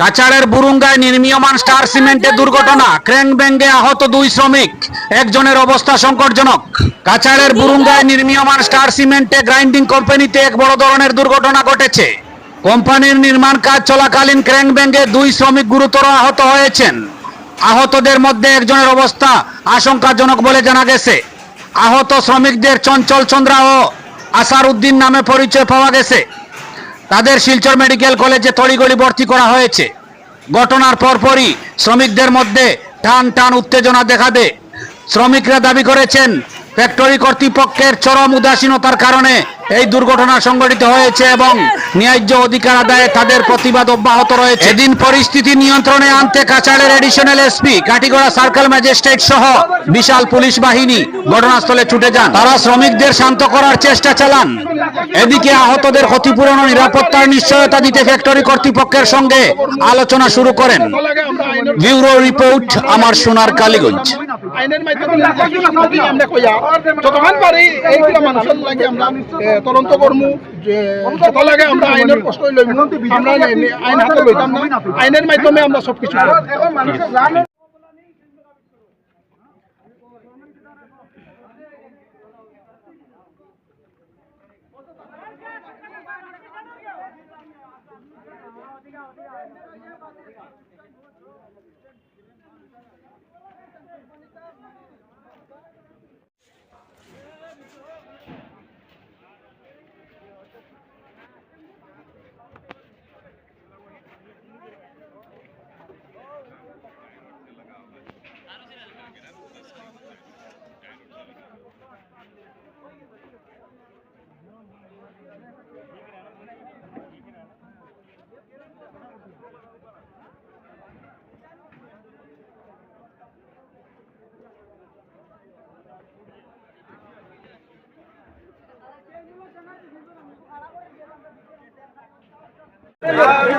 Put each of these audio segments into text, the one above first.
কাছাড়ের বুরুঙ্গায় নির্মীয়মান স্টার সিমেন্টের দুর্ঘটনা। ক্রেন ব্যাঙ্গে আহত দুই শ্রমিক, একজনের অবস্থা সংকটজনক। কাছাড়ের বুরুঙ্গায় নির্মীয়মান স্টার সিমেন্টে গ্রাইন্ডিং কোম্পানিতে এক বড় ধরনের দুর্ঘটনা ঘটেছে। কোম্পানির নির্মাণ কাজ চলাকালীন ক্রেন ব্যাঙ্গে দুই শ্রমিক গুরুতর আহত হয়েছেন। আহতদের মধ্যে একজনের অবস্থা আশঙ্কাজনক বলে জানা গেছে। আহত শ্রমিকদের চঞ্চল চন্দ্রা ও আসার উদ্দিন নামে পরিচয় পাওয়া গেছে। তাদের শিলচর মেডিকেল কলেজে তড়িগড়ি ভর্তি করা হয়েছে। ঘটনার পরপরই শ্রমিকদের মধ্যে টান টান উত্তেজনা দেখা দেয়। শ্রমিকরা দাবি করেছেন ফ্যাক্টরি কর্তৃপক্ষের চরম উদাসীনতার কারণে এই দুর্ঘটনা সংঘটিত হয়েছে এবং ন্যায্য অধিকার আদায়ে তাদের প্রতিবাদ অব্যাহত রয়েছে। এদিন পরিস্থিতি নিয়ন্ত্রণে আনতে কাছাড়ের additional SP Katigora circle magistrate সহ বিশাল পুলিশ বাহিনী ঘটনাস্থলে ছুটে যান। তারা শ্রমিকদের শান্ত করার চেষ্টা চালান। এদিকে আহতদের ক্ষতিপূরণ ও নিরাপত্তার নিশ্চয়তা দিতে ফ্যাক্টরি কর্তৃপক্ষের সঙ্গে আলোচনা শুরু করেন। ব্যুরো রিপোর্ট, আমার সোনার কালীগঞ্জ। আইনের মাধ্যমে আমরা কইয়া যতক্ষণ পারি এইগুলা মানুষের লাগে আমরা তদন্ত করমু যত লাগে আমরা আইনের কষ্ট লইম। আমরা আইন হাতে লইতাম না। আইনের মাধ্যমে আমরা সব কিছু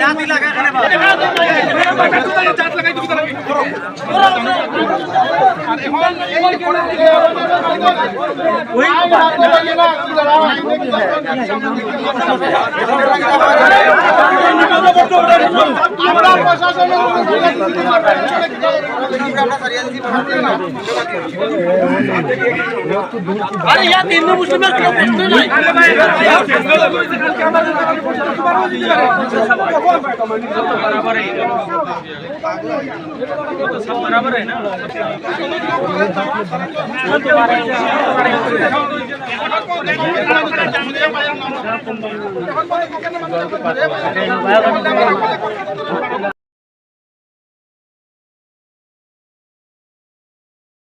করব। আমরা আরে ইয়া হিন্দু মুসলিমের बराबर है ना